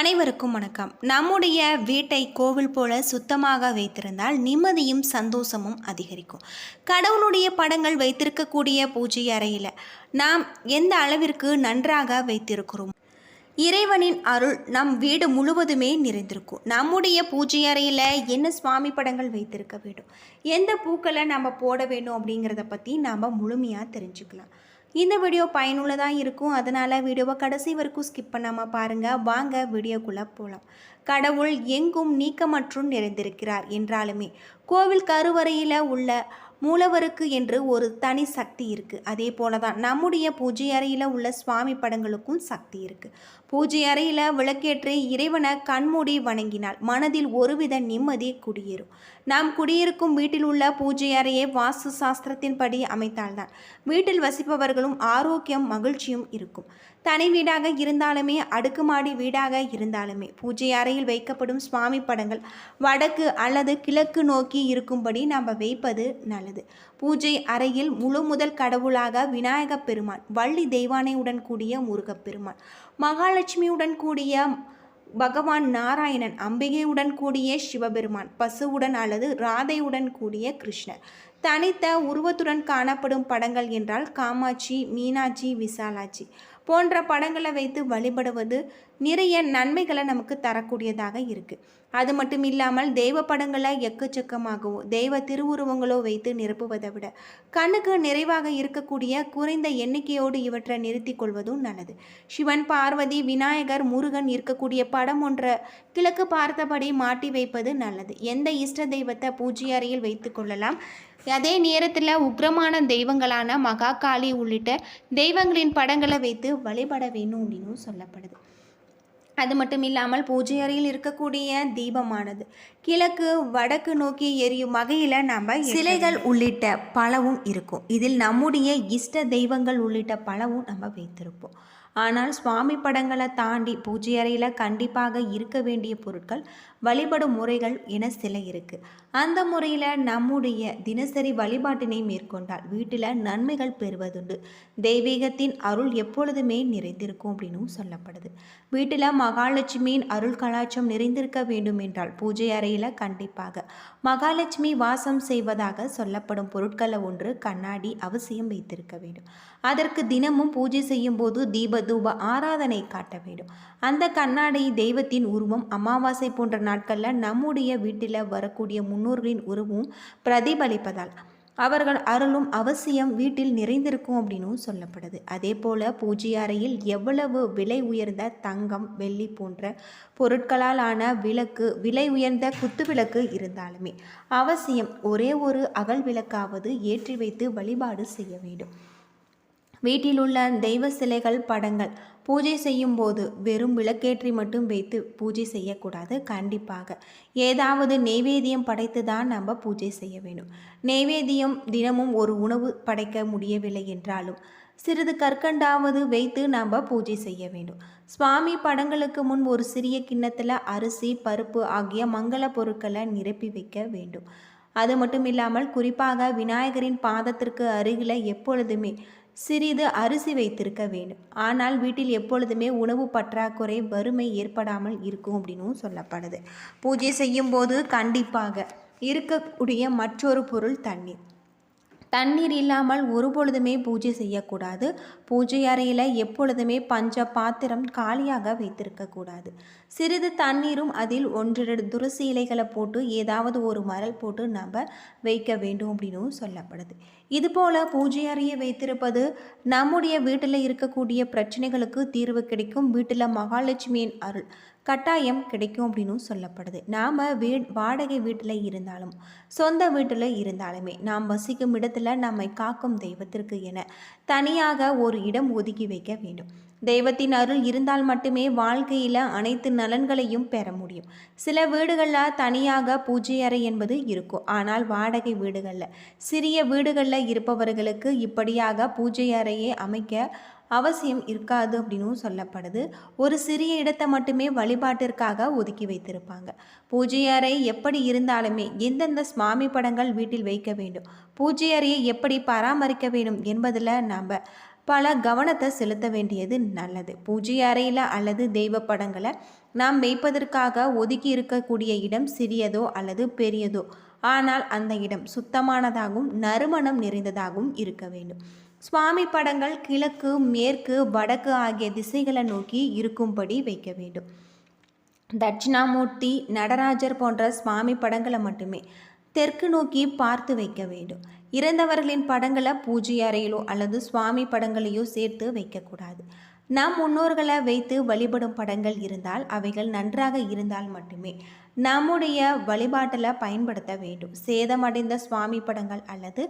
அனைவருக்கும் வணக்கம். நம்முடைய வீட்டை கோவில் போல சுத்தமாக வைத்திருந்தால் நிம்மதியும் சந்தோஷமும் அதிகரிக்கும். கடவுளுடைய படங்கள் வைத்திருக்கக்கூடிய பூஜை அறையில் நாம் எந்த அளவிற்கு நன்றாக வைத்திருக்கிறோம்? இறைவனின் அருள் நம் வீடு முழுவதுமே நிறைந்திருக்கும். நம்முடைய பூஜை அறையில் என்ன சுவாமி படங்கள் வைத்திருக்க வேண்டும்? எந்த பூக்களை நம்ம போட வேண்டும் அப்படிங்கிறத பற்றி நாம் முழுமையாக தெரிஞ்சுக்கலாம். இந்த வீடியோ பயனுள்ளதாக இருக்கும். அதனால் வீடியோவை கடைசி வரைக்கும் ஸ்கிப் பண்ணாமல் பாருங்கள் வாங்க வீடியோக்குள்ளே போகலாம் கடவுள் எங்கும் நீக்கமற்றும் நிறைந்திருக்கிறார் என்றாலுமே கோவில் கருவறையில் உள்ள மூலவருக்கு என்று ஒரு தனி சக்தி இருக்குது அதே போல தான் நம்முடைய பூஜை அறையில் உள்ள சுவாமி படங்களுக்கும் சக்தி இருக்குது பூஜை அறையில் விளக்கேற்றி இறைவனை கண்மூடி வணங்கினால் மனதில் ஒருவித நிம்மதி குடியேறும். நாம் குடியிருக்கும் வீட்டில் உள்ள பூஜை அறையை வாஸ்து சாஸ்திரத்தின்படி அமைத்தால்தான். வீட்டில் வசிப்பவர்களும் ஆரோக்கியம் மகிழ்ச்சியும் இருக்கும். தனி வீடாக இருந்தாலுமே அடுக்குமாடி வீடாக இருந்தாலுமே பூஜை அறையில் வைக்கப்படும் சுவாமி படங்கள் வடக்கு அல்லது கிழக்கு நோக்கி இருக்கும்படி நாம் வைப்பது நல்லது. பூஜை அறையில் முழு முதல் கடவுளாக விநாயகப் பெருமான் வள்ளி தெய்வானையுடன் கூடிய முருகப்பெருமான் மகாலட்சுமியுடன் கூடிய பகவான் நாராயணன் அம்பிகையுடன் கூடிய சிவபெருமான் பசுவுடன் அல்லது ராதையுடன் கூடிய கிருஷ்ணர். தனித்த உருவத்துடன் காணப்படும் படங்கள் என்றால் காமாட்சி மீனாட்சி விசாலாட்சி. போன்ற படங்களை வைத்து வழிபடுவது நிறைய நன்மைகளை நமக்கு தரக்கூடியதாக இருக்குது அது மட்டும் இல்லாமல் தெய்வ படங்களை எக்கச்சக்கமாகவோ தெய்வ திருவுருவங்களோ வைத்து நிரப்புவதை விட கண்ணுக்கு நிறைவாக இருக்கக்கூடிய குறைந்த எண்ணிக்கையோடு இவற்றை நிறுத்தி கொள்வதும் நல்லது. சிவன் பார்வதி விநாயகர் முருகன் இருக்கக்கூடிய படம் ஒன்றை கிழக்கு பார்த்தபடி மாட்டி வைப்பது நல்லது. எந்த இஷ்ட தெய்வத்தை பூஜை அறையில் வைத்து கொள்ளலாம்? அதே நேரத்தில் உக்ரமான தெய்வங்களான மகாகாளி உள்ளிட்ட தெய்வங்களின் படங்களை வைத்து வழிபட வேணும் அப்படின்னு சொல்லப்படுது. அது மட்டும் இல்லாமல் பூஜை அறையில் இருக்கக்கூடிய தீபமானது. கிழக்கு வடக்கு நோக்கி எரியும் வகையில் நம்ம சிலைகள் உள்ளிட்ட பலவும் இருக்கும். இதில் நம்முடைய இஷ்ட தெய்வங்கள் உள்ளிட்ட பலவும் நம்ம வைத்திருப்போம். ஆனால் சுவாமி படங்களை தாண்டி பூஜை அறையில் கண்டிப்பாக இருக்க வேண்டிய பொருட்கள் வழிபடும் முறைகள் என சில இருக்குது அந்த முறையில் நம்முடைய தினசரி வழிபாட்டினை மேற்கொண்டால் வீட்டில் நன்மைகள் பெறுவதுண்டு. தெய்வீகத்தின் அருள் எப்பொழுதுமே நிறைந்திருக்கும் அப்படின்னும் சொல்லப்படுது. வீட்டில் மகாலட்சுமியின் அருள் கலாச்சம் நிறைந்திருக்க வேண்டும் என்றால் பூஜை அறையில் கண்டிப்பாக மகாலட்சுமி வாசம் செய்வதாக சொல்லப்படும் பொருட்களை ஒன்று கண்ணாடி அவசியம் வைத்திருக்க வேண்டும். அதற்கு தினமும் பூஜை செய்யும் போது தீப தூப ஆராதனை காட்ட வேண்டும். அந்த கண்ணாடி தெய்வத்தின் உருவம் அமாவாசை போன்ற நாட்களில் நம்முடைய வீட்டில் வரக்கூடிய முன்னோர்களின் உருவம் பிரதிபலிப்பதால் அவர்கள் அருளும் அவசியம் வீட்டில் நிறைந்திருக்கும் அப்படின்னும் சொல்லப்படுது. அதே போல் பூஜை அறையில் எவ்வளவு விலை உயர்ந்த தங்கம் வெள்ளி போன்ற பொருட்களால் ஆன விளக்கு விலை உயர்ந்த குத்து விளக்கு இருந்தாலுமே அவசியம் ஒரே ஒரு அகல் விளக்காவது ஏற்றி வைத்து வழிபாடு செய்ய வேண்டும். வீட்டில் உள்ள தெய்வ சிலைகள் படங்கள் பூஜை செய்யும் போது வெறும் விளக்கேற்றி மட்டும் வைத்து பூஜை செய்யக்கூடாது. கண்டிப்பாக ஏதாவது நெய்வேத்தியம் படைத்து தான் நம்ம பூஜை செய்ய வேண்டும். நெய்வேத்தியம் தினமும் ஒரு உணவு படைக்க முடியவில்லை என்றாலும் சிறிது கற்கண்டாவது வைத்து நாம் பூஜை செய்ய வேண்டும். சுவாமி படங்களுக்கு முன் ஒரு சிறிய கிண்ணத்தில் அரிசி பருப்பு ஆகிய மங்கள பொருட்களை நிரப்பி வைக்க வேண்டும். அது மட்டும் இல்லாமல் குறிப்பாக விநாயகரின் பாதத்திற்கு அருகில் எப்பொழுதுமே சிறிது அரிசி வைத்திருக்க வேண்டும். ஆனால் வீட்டில் எப்பொழுதுமே உணவு பற்றாக்குறை வறுமை ஏற்படாமல் இருக்கும் அப்படின்னும் சொல்லப்படுது. பூஜை செய்யும் போது கண்டிப்பாக இருக்கக்கூடிய மற்றொரு பொருள் தண்ணீர். தண்ணீர் இல்லாமல் ஒரு பொழுதுமே பூஜை செய்யக்கூடாது. பூஜை அறையில் எப்பொழுதுமே பஞ்ச பாத்திரம் காலியாக வைத்திருக்கக்கூடாது சிறிது தண்ணீரும் அதில் ஒன்றிரண்டு துரசி இலைகளை போட்டு ஏதாவது ஒரு மரல் போட்டு நம்ம வைக்க வேண்டும் அப்படின்னும் சொல்லப்படுது. இதுபோல் பூஜை அறையை வைத்திருப்பது நம்முடைய வீட்டில் இருக்கக்கூடிய பிரச்சனைகளுக்கு தீர்வு கிடைக்கும். வீட்டில் மகாலட்சுமியின் அருள் கட்டாயம் கிடைக்கும் அப்படின்னு சொல்லப்படுது. நாம் வீ வாடகை வீட்டில் இருந்தாலும் சொந்த வீட்டில் இருந்தாலுமே நாம் வசிக்கும் இடத்துல நம்மை காக்கும் தெய்வத்திற்கு என தனியாக ஒரு இடம் ஒதுக்கி வைக்க வேண்டும். தெய்வத்தின் அருள் இருந்தால் மட்டுமே வாழ்க்கையில் அனைத்து நலன்களையும் பெற முடியும். சில வீடுகளில் தனியாக பூஜை அறை என்பது இருக்கும். ஆனால் வாடகை வீடுகளில் சிறிய வீடுகளில் இருப்பவர்களுக்கு இப்படியாக பூஜை அறையை அமைக்க அவசியம் இருக்காது அப்படின்னும் சொல்லப்படுது. ஒரு சிறிய இடத்தை மட்டுமே வழிபாட்டிற்காக ஒதுக்கி வைத்திருப்பாங்க. பூஜை அறை எப்படி இருந்தாலுமே எந்தெந்த சுவாமி படங்கள் வீட்டில் வைக்க வேண்டும் பூஜை அறையை எப்படி பராமரிக்க வேண்டும் என்பதில் நாம் பல கவனத்தை செலுத்த வேண்டியது நல்லது. பூஜை அறையில் அல்லது தெய்வ படங்களை நாம் வைப்பதற்காக ஒதுக்கி இருக்கக்கூடிய இடம் சிறியதோ அல்லது பெரியதோ ஆனால் அந்த இடம் சுத்தமானதாகவும் நறுமணம் நிறைந்ததாகவும் இருக்க வேண்டும். சுவாமி படங்கள் கிழக்கு மேற்கு வடக்கு ஆகிய திசைகளை நோக்கி இருக்கும்படி வைக்க வேண்டும். தட்சிணாமூர்த்தி நடராஜர் போன்ற சுவாமி படங்களை மட்டுமே தெற்கு நோக்கி பார்த்து வைக்க வேண்டும். இறந்தவர்களின் படங்களை பூஜை அறையிலோ அல்லது சுவாமி படங்களையோ சேர்த்து வைக்கக்கூடாது நம் முன்னோர்களை வைத்து வழிபடும் படங்கள் இருந்தால் அவைகள் நன்றாக இருந்தால் மட்டுமே நம்முடைய வழிபாட்டில் பயன்படுத்த வேண்டும். சேதமடைந்த சுவாமி படங்கள் அல்லது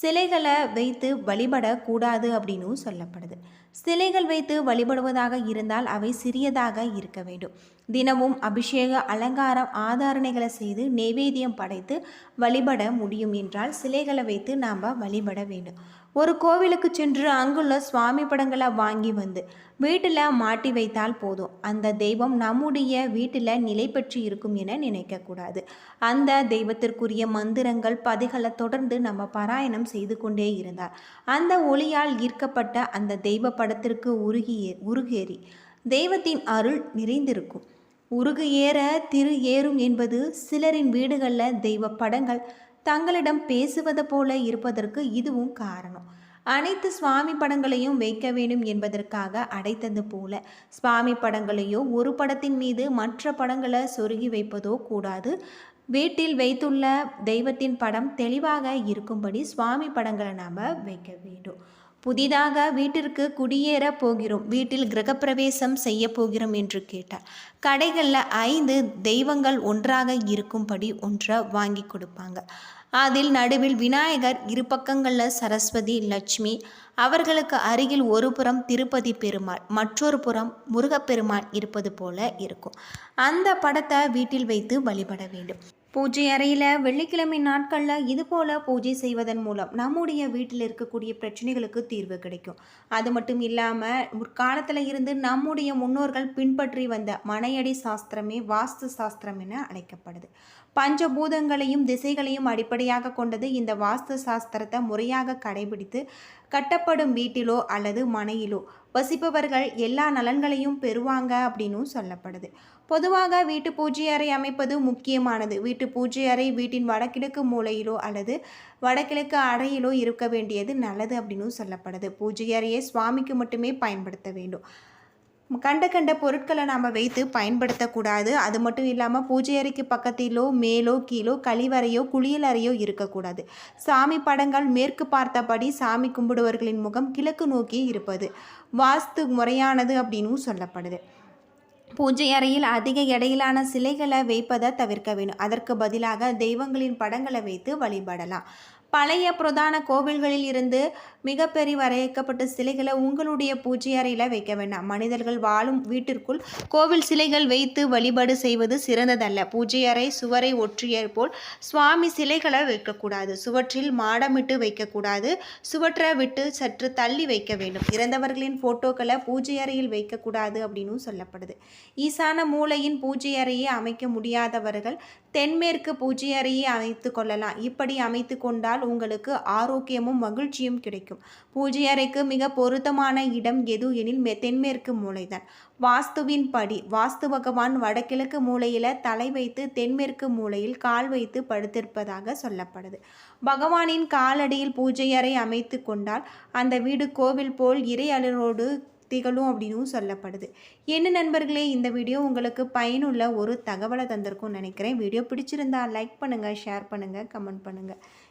சிலைகளை வைத்து வழிபடக்கூடாது அப்படின்னும் சொல்லப்படுது. சிலைகள் வைத்து வழிபடுவதாக இருந்தால் அவை சிறியதாக இருக்க வேண்டும். தினமும் அபிஷேக அலங்காரம் ஆதாரணைகளை செய்து நெய்வேத்தியம் படைத்து வழிபட முடியும் என்றால் சிலைகளை வைத்து நாம் வழிபட வேண்டும். ஒரு கோவிலுக்கு சென்று அங்குள்ள சுவாமி படங்களை வாங்கி வந்து வீட்டில் மாட்டி வைத்தால் போதும். அந்த தெய்வம் நம்முடைய வீட்டில் நிலை பெற்று இருக்கும் என நினைக்கக்கூடாது அந்த தெய்வத்திற்குரிய மந்திரங்கள் பதிகளை தொடர்ந்து நம்ம பாராயணம் செய்து கொண்டே இருந்தார். அந்த ஒளியால் ஈர்க்கப்பட்ட அந்த தெய்வ படத்திற்கு உருகிய உருகேறி தெய்வத்தின் அருள் நிறைந்திருக்கும். உருகு ஏற திரு ஏறும் என்பது சிலரின் வீடுகளில் தெய்வ படங்கள் தங்களிடம் பேசுவது போல இருப்பதற்கு இதுவும் காரணம். அனைத்து சுவாமி படங்களையும் வைக்க வேண்டும் என்பதற்காக அடைத்தது போல. சுவாமி படங்களையோ ஒரு படத்தின் மீது மற்ற படங்களை சொருகி வைப்பதோ கூடாது. வீட்டில் வைத்துள்ள தெய்வத்தின் படம் தெளிவாக இருக்கும்படி சுவாமி படங்களை நாம் வைக்க வேண்டும். புதிதாக வீட்டிற்கு குடியேற போகிறோம். வீட்டில் கிரகப்பிரவேசம் செய்ய போகிறோம் என்று கேட்டார். கடைகளில் ஐந்து தெய்வங்கள் ஒன்றாக இருக்கும்படி ஒன்றை வாங்கி கொடுப்பாங்க. அதில் நடுவில் விநாயகர் இரு பக்கங்களில் சரஸ்வதி லட்சுமி. அவர்களுக்கு அருகில் ஒரு புறம் திருப்பதி பெருமாள் மற்றொரு புறம் முருகப்பெருமாள் இருப்பது போல இருக்கும். அந்த படத்தை வீட்டில் வைத்து வழிபட வேண்டும். பூஜை அறையில் வெள்ளிக்கிழமை நாட்களில் இது போல் பூஜை செய்வதன் மூலம் நம்முடைய வீட்டில் இருக்கக்கூடிய பிரச்சனைகளுக்கு தீர்வு கிடைக்கும். அது மட்டும் இல்லாமல் முற்காலத்தில் இருந்து நம்முடைய முன்னோர்கள் பின்பற்றி வந்த மனையடி சாஸ்திரமே வாஸ்து சாஸ்திரம் என அழைக்கப்படுது. பஞ்சபூதங்களையும் திசைகளையும் அடிப்படையாக கொண்டது இந்த வாஸ்து சாஸ்திரத்தை முறையாக கடைபிடித்து கட்டப்படும் வீட்டிலோ அல்லது மனையிலோ. வசிப்பவர்கள் எல்லா நலன்களையும் பெறுவாங்க அப்படின்னும் சொல்லப்படுது. பொதுவாக வீட்டு பூஜை அறை அமைப்பது முக்கியமானது. வீட்டு பூஜை அறை வீட்டின் வடகிழக்கு மூலையிலோ அல்லது வடகிழக்கு அறையிலோ இருக்க வேண்டியது நல்லது அப்படின்னு சொல்லப்படுது. பூஜை அறையை சுவாமிக்கு மட்டுமே பயன்படுத்த வேண்டும். கண்ட கண்ட பொருட்களை நாம் வைத்து பயன்படுத்தக்கூடாது. அது மட்டும் இல்லாமல் பூஜை அறைக்கு பக்கத்திலோ மேலோ கீழோ கழிவறையோ குளியல் அறையோ இருக்கக்கூடாது. சாமி படங்கள் மேற்கு பார்த்தபடி சாமி கும்பிடுவர்களின் முகம் கிழக்கு நோக்கி இருப்பது. வாஸ்து முறையானது அப்படின்னும் சொல்லப்படுது. பூஜை அறையில் அதிக எடையிலான சிலைகளை வைப்பதை தவிர்க்க வேண்டும் அதற்கு பதிலாக தெய்வங்களின் படங்களை வைத்து வழிபடலாம். பழைய பிரதான கோவில்களில் இருந்து மிகப்பெரிய வரையக்கப்பட்ட சிலைகளை உங்களுடைய பூஜை அறையில் வைக்க வேண்டாம். மனிதர்கள் வாழும் வீட்டிற்குள் கோவில் சிலைகள் வைத்து வழிபாடு செய்வது சிறந்ததல்ல. பூஜை அறை சுவரை ஒற்றிய போல் சுவாமி சிலைகளை வைக்கக்கூடாது. சுவற்றில் மாடமிட்டு வைக்கக்கூடாது. சுவற்றை விட்டு சற்று தள்ளி வைக்க வேண்டும். இறந்தவர்களின் போட்டோக்களை பூஜை அறையில் வைக்கக்கூடாது அப்படின்னு சொல்லப்படுது. ஈசான மூலையின் பூஜை அறையை அமைக்க முடியாதவர்கள் தென்மேற்கு பூஜை அறையை அமைத்து கொள்ளலாம். இப்படி அமைத்து கொண்டால் உங்களுக்கு ஆரோக்கியமும் மகிழ்ச்சியும் கிடைக்கும். பூஜை அறைக்கு மிக பொருத்தமான இடம் எது எனில் மெ தென்மேற்கு மூலைதான். வாஸ்துவின் படி வாஸ்து பகவான் வடகிழக்கு மூலையில் தலை வைத்து தென்மேற்கு மூலையில் கால் வைத்து படுத்திருப்பதாக சொல்லப்படுது. பகவானின் காலடியில் பூஜை அறை அமைத்து கொண்டால் அந்த வீடு கோவில் போல் இறை அலரோடு திகழும் அப்படின்னும் சொல்லப்படுது. என்ன நண்பர்களே இந்த வீடியோ உங்களுக்கு பயனுள்ள ஒரு தகவலை தந்திருக்கும்னு நினைக்கிறேன். வீடியோ பிடிச்சிருந்தா லைக் பண்ணுங்கள் ஷேர் பண்ணுங்கள் கமெண்ட் பண்ணுங்கள்